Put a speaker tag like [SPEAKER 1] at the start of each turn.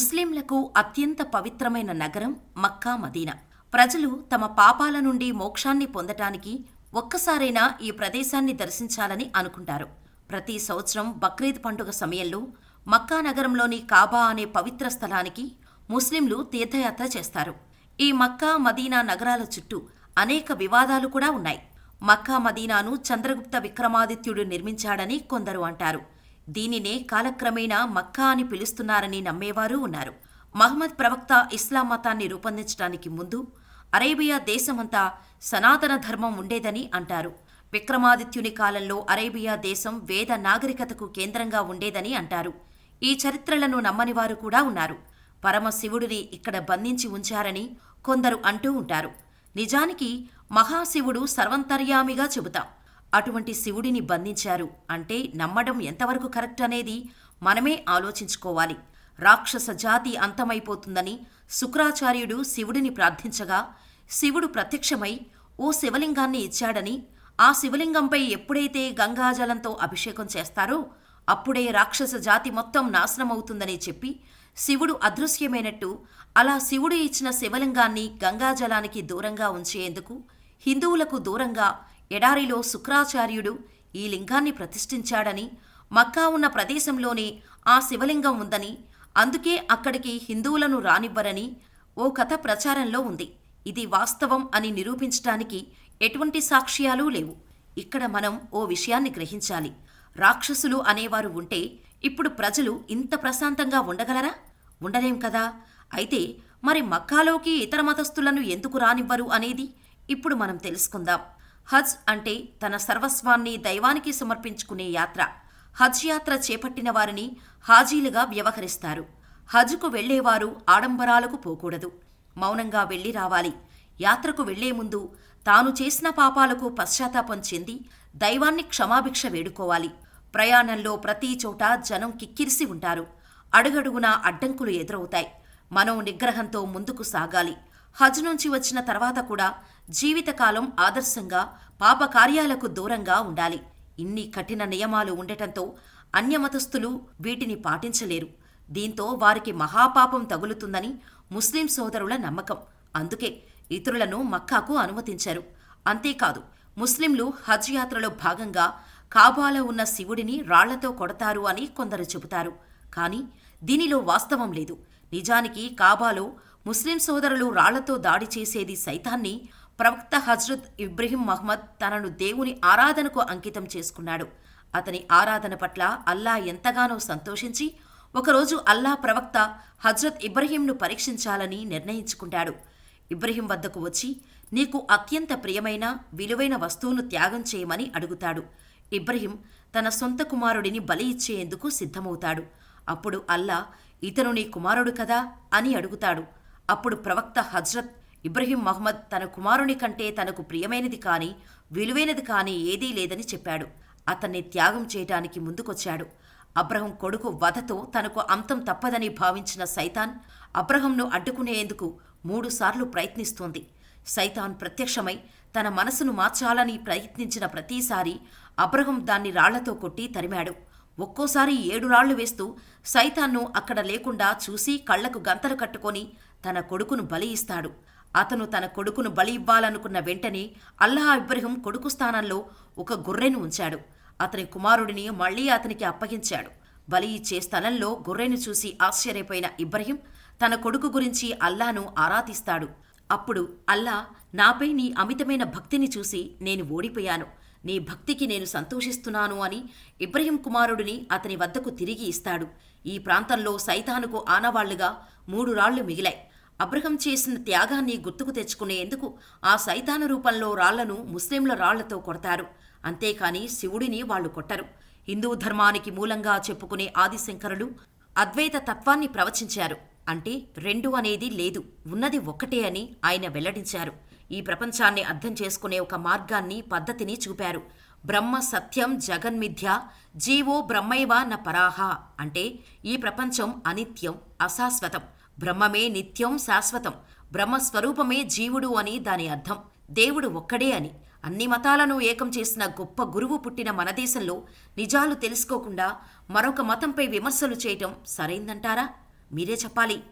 [SPEAKER 1] ముస్లింలకు అత్యంత పవిత్రమైన నగరం మక్కా మదీనా. ప్రజలు తమ పాపాల నుండి మోక్షాన్ని పొందటానికి ఒక్కసారైనా ఈ ప్రదేశాన్ని దర్శించాలని అనుకుంటారు. ప్రతి సంవత్సరం బక్రీద్ పండుగ సమయంలో మక్కా నగరంలోని కాబా అనే పవిత్ర స్థలానికి ముస్లింలు తీర్థయాత్ర చేస్తారు. ఈ మక్కా మదీనా నగరాల చుట్టూ అనేక వివాదాలు కూడా ఉన్నాయి. మక్కా మదీనాను చంద్రగుప్త విక్రమాదిత్యుడు నిర్మించాడని కొందరు అంటారు. దీనినే కాలక్రమేణా మక్కా అని పిలుస్తున్నారని నమ్మేవారు ఉన్నారు. మహమ్మద్ ప్రవక్త ఇస్లాం మతాన్ని రూపొందించడానికి ముందు అరేబియా దేశమంతా సనాతన ధర్మం ఉండేదని అంటారు. విక్రమాదిత్యుని కాలంలో అరేబియా దేశం వేద నాగరికతకు కేంద్రంగా ఉండేదని అంటారు. ఈ చరిత్రలను నమ్మని వారు కూడా ఉన్నారు. పరమశివుడిని ఇక్కడ బంధించి ఉంచారని కొందరు అంటూ ఉంటారు. నిజానికి మహాశివుడు సర్వంతర్యామిగా చెబుతాం. అటువంటి శివుడిని బంధించారు. అంటే నమ్మడం ఎంతవరకు కరెక్ట్ అనేది మనమే ఆలోచించుకోవాలి. రాక్షస జాతి అంతమైపోతుందని శుక్రాచార్యుడు శివుడిని ప్రార్థించగా శివుడు ప్రత్యక్షమై ఓ శివలింగాన్ని ఇచ్చాడని ఆ శివలింగంపై ఎప్పుడైతే గంగాజలంతో అభిషేకం చేస్తారో అప్పుడే రాక్షస జాతి మొత్తం నాశనమవుతుందని చెప్పి శివుడు అదృశ్యమైనట్టు అలా శివుడు ఇచ్చిన శివలింగాన్ని గంగాజలానికి దూరంగా ఉంచేందుకు హిందువులకు దూరంగా ఎడారిలో శుక్రాచార్యుడు ఈ లింగాన్ని ప్రతిష్ఠించాడని మక్కా ఉన్న ప్రదేశంలోనే ఆ శివలింగం ఉందని అందుకే అక్కడికి హిందువులను రానివ్వరని ఓ కథ ప్రచారంలో ఉంది. ఇది వాస్తవం అని నిరూపించటానికి ఎటువంటి సాక్ష్యాలు లేవు. ఇక్కడ మనం ఓ విషయాన్ని గ్రహించాలి. రాక్షసులు అనేవారు ఉంటే ఇప్పుడు ప్రజలు ఇంత ప్రశాంతంగా ఉండగలరా? ఉండలేం కదా. అయితే మరి మక్కాలోకి ఇతర మతస్థులను ఎందుకు రానివ్వరు అనేది ఇప్పుడు మనం తెలుసుకుందాం. హజ్ అంటే తన సర్వస్వాన్ని దైవానికి సమర్పించుకునే యాత్ర. హజ్ యాత్ర చేపట్టిన వారిని హాజీలుగా వ్యవహరిస్తారు. హజ్కు వెళ్ళేవారు ఆడంబరాలకు పోకూడదు. మౌనంగా వెళ్ళి రావాలి. యాత్రకు వెళ్ళే ముందు తాను చేసిన పాపాలకు పశ్చాత్తాపం చెంది దైవాన్ని క్షమాభిక్ష వేడుకోవాలి. ప్రయాణంలో ప్రతి చోట జనం కిక్కిరిసి ఉంటారు. అడుగడుగునా అడ్డంకులు ఎదురవుతాయి. మనం నిగ్రహంతో ముందుకు సాగాలి. హజ్ నుంచి వచ్చిన తర్వాత కూడా జీవితకాలం ఆదర్శంగా పాపకార్యాలకు దూరంగా ఉండాలి. ఇన్ని కఠిన నియమాలు ఉండటంతో అన్యమతస్థులు వీటిని పాటించలేరు. దీంతో వారికి మహాపాపం తగులుతుందని ముస్లిం సోదరుల నమ్మకం. అందుకే ఇతరులను మక్కాకు అనుమతించారు. అంతేకాదు ముస్లింలు హజ్ యాత్రలో భాగంగా కాబాలో ఉన్న శివుడిని రాళ్ళతో కొడతారు అని కొందరు చెబుతారు. కానీ దీనిలో వాస్తవం లేదు. నిజానికి కాబాలో ముస్లిం సోదరులు రాళ్ళతో దాడి చేసేది సైతాన్ని ప్రవక్త హజ్రత్ ఇబ్రహీం మహ్మద్ తనను దేవుని ఆరాధనకు అంకితం చేసుకున్నాడు. అతని ఆరాధన పట్ల అల్లా ఎంతగానో సంతోషించి ఒకరోజు అల్లా ప్రవక్త హజ్రత్ ఇబ్రహీంను పరీక్షించాలని నిర్ణయించుకుంటాడు. ఇబ్రహీం వద్దకు వచ్చి నీకు అత్యంత ప్రియమైన విలువైన వస్తువును త్యాగం చేయమని అడుగుతాడు. ఇబ్రహీం తన సొంత కుమారుడిని బలి ఇచ్చేందుకు సిద్ధమవుతాడు. అప్పుడు అల్లా ఇతను నీ కుమారుడు కదా? అని అడుగుతాడు. అప్పుడు ప్రవక్త హజ్రత్ ఇబ్రహీం మహమ్మద్ తన కుమారుని కంటే తనకు ప్రియమైనది కాని విలువైనది కాని ఏదీ లేదని చెప్పాడు. అతన్ని త్యాగం చేయటానికి ముందుకొచ్చాడు. అబ్రహం కొడుకు వధతో తనకు అంతం తప్పదని భావించిన సైతాన్ అబ్రహంను అడ్డుకునేందుకు మూడుసార్లు ప్రయత్నిస్తోంది. సైతాన్ ప్రత్యక్షమై తన మనసును మార్చాలని ప్రయత్నించిన ప్రతిసారి అబ్రహం దాన్ని రాళ్ళతో కొట్టి తరిమాడు. ఒక్కోసారి ఏడు రాళ్ళు వేస్తూ సైతాన్ను అక్కడ లేకుండా చూసి కళ్ళకు గంతలు కట్టుకొని తన కొడుకును బలి ఇస్తాడు. అతను తన కొడుకును బలి ఇవ్వాలనుకున్న వెంటనే అల్లాహ్ ఇబ్రహీం కొడుకు స్థానంలో ఒక గొర్రెను ఉంచాడు. అతని కుమారుడిని మళ్ళీ అతనికి అప్పగించాడు. బలి ఇచ్చే స్థలంలో గొర్రెను చూసి ఆశ్చర్యపోయిన ఇబ్రహీం తన కొడుకు గురించి అల్లాను ఆరాధిస్తాడు. అప్పుడు అల్లా నాపై నీ అమితమైన భక్తిని చూసి నేను ఓడిపోయాను. నీ భక్తికి నేను సంతోషిస్తున్నాను అని ఇబ్రహీం కుమారుడిని అతని వద్దకు తిరిగి ఇస్తాడు. ఈ ప్రాంతంలో సైతానుకు ఆనవాళ్ళుగా మూడు రాళ్ళు మిగిలాయి. అబ్రహం చేసిన త్యాగాన్ని గుర్తుకు తెచ్చుకునేందుకు ఆ సైతాను రూపంలో రాళ్ళను ముస్లింల రాళ్ళతో కొడతారు. అంతేకాని శివుడిని వాళ్ళు కొట్టరు. హిందూ ధర్మానికి మూలంగా చెప్పుకునే ఆదిశంకరులు అద్వైత తత్వాన్ని ప్రవచించారు. అంటే రెండు అనేది లేదు ఉన్నది ఒక్కటే అని ఆయన వెల్లడించారు. ఈ ప్రపంచాన్ని అర్థం చేసుకునే ఒక మార్గాన్ని పద్ధతిని చూపారు. బ్రహ్మ సత్యం జగన్మిథ్య జీవో బ్రహ్మైవ న పరాహ అంటే ఈ ప్రపంచం అనిత్యం అశాశ్వతం. బ్రహ్మమే నిత్యం శాశ్వతం. బ్రహ్మస్వరూపమే జీవుడు అని దాని అర్థం. దేవుడు ఒక్కడే అని. అన్ని మతాలను ఏకం చేసిన గొప్ప గురువు పుట్టిన మన దేశంలో నిజాలు తెలుసుకోకుండా మరొక మతంపై విమర్శలు చేయటం సరైందంటారా? మీరే చెప్పాలి.